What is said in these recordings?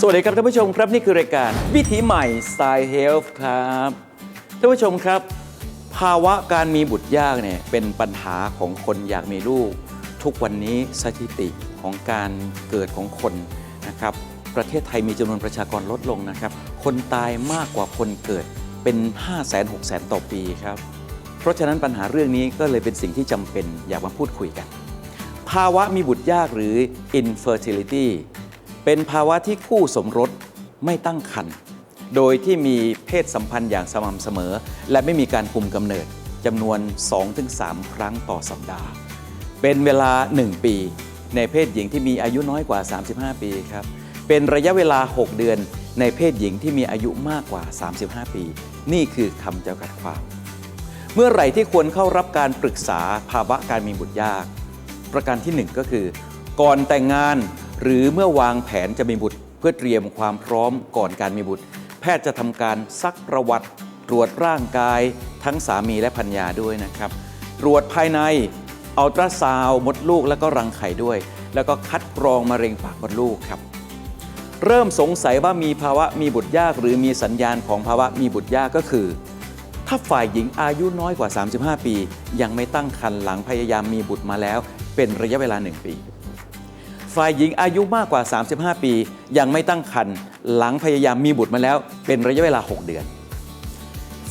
สวัสดีครับท่านผู้ชมครับนี่คือรายการวิถีใหม่ Style Health ครับท่านผู้ชมครับ ภาวะการมีบุตรยากเนี่ยเป็นปัญหาของคนอยากมีลูก ทุกวันนี้สถิติของการเกิดของคนนะครับ ประเทศไทยมีจำนวนประชากรลดลงนะครับ คนตายมากกว่าคนเกิดเป็น 5 0 0 0 0 0 6 0 0 0 ต่อปีครับ เพราะฉะนั้นปัญหาเรื่องนี้ก็เลยเป็นสิ่งที่จำเป็นอยากมาพูดคุยกัน ภาวะมีบุตรยากหรือ infertility เป็นภาวะที่คู่สมรสไม่ตั้งครรภ์โดยที่มีเพศสัมพันธ์อย่างสม่ำเสมอ และไม่มีการคุมกำเนิดจำนวน 2-3 ครั้งต่อสัปดาห์ เป็นเวลา 1 ปี ในเพศหญิงที่มีอายุน้อยกว่า 35 ปีครับ เป็นระยะเวลา 6 เดือน ในเพศหญิงที่มีอายุมากกว่า 35 ปี นี่คือคำจำกัดความ เมื่อไหร่ที่ควรเข้ารับการปรึกษาภาวะการมีบุตรยาก ประการที่หนึ่งก็คือ ก่อนแต่งงาน หรือเมื่อวางแผนจะมีบุตร เพื่อเตรียมความพร้อมก่อนการมีบุตร แพทย์จะทำการซักประวัติ ตรวจร่างกาย ทั้งสามีและภรรยาด้วยนะครับ ตรวจภายในอัลตราซาวมดลูกแล้วก็รังไข่ด้วย แล้วก็คัดกรองมะเร็งปากมดลูกครับ เริ่มสงสัยว่ามีภาวะมีบุตรยาก หรือมีสัญญาณของภาวะมีบุตรยากก็คือ ถ้าฝ่ายหญิงอายุน้อยกว่า 35 ปี ยังไม่ตั้งครรภ์หลังพยายามมีบุตรมาแล้ว เป็นระยะเวลา 1 ปี ฝ่ายหญิงอายุมากกว่า 35 ปี ยังไม่ตั้งครรภ์หลังพยายามมีบุตรมาแล้ว เป็นระยะเวลา 6 เดือน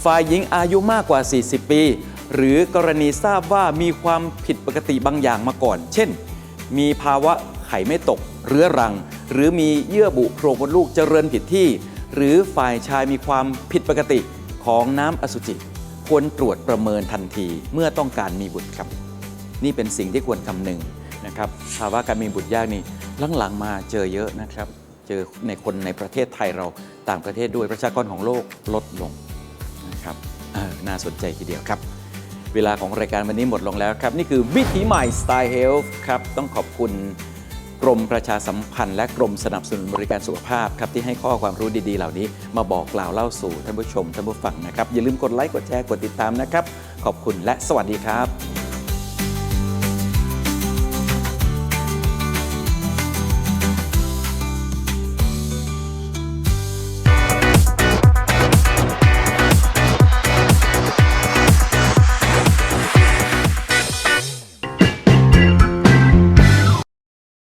ฝ่ายหญิงอายุมากกว่า 40 ปี หรือกรณีทราบว่ามีความผิดปกติบางอย่างมาก่อน เช่น มีภาวะไข่ไม่ตก เรื้อรัง หรือมีเยื่อบุโพรงมดลูกเจริญผิดที่ หรือฝ่ายชายมีความผิดปกติของน้ำอสุจิ ควรตรวจประเมินทันทีเมื่อต้องการมีบุตรครับ นี่เป็นสิ่งที่ควรคำนึง นะครับภาวะการมีบุตรยากนี่หลังๆมาเจอเยอะนะครับ เจอในคนในประเทศไทยเราต่างประเทศด้วยประชากรของโลกลดลงนะครับน่าสนใจทีเดียวครับ เวลาของรายการวันนี้หมดลงแล้วครับ นี่คือวิถีใหม่ Style Health ครับต้องขอบคุณกรมประชาสัมพันธ์และกรมสนับสนุนบริการสุขภาพครับที่ให้ข้อความรู้ดีๆ เหล่านี้มาบอกกล่าวเล่าสู่ท่านผู้ชมท่านผู้ฟังนะครับอย่าลืมกดไลค์กดแชร์กดติดตามนะครับ ขอบคุณและสวัสดีครับ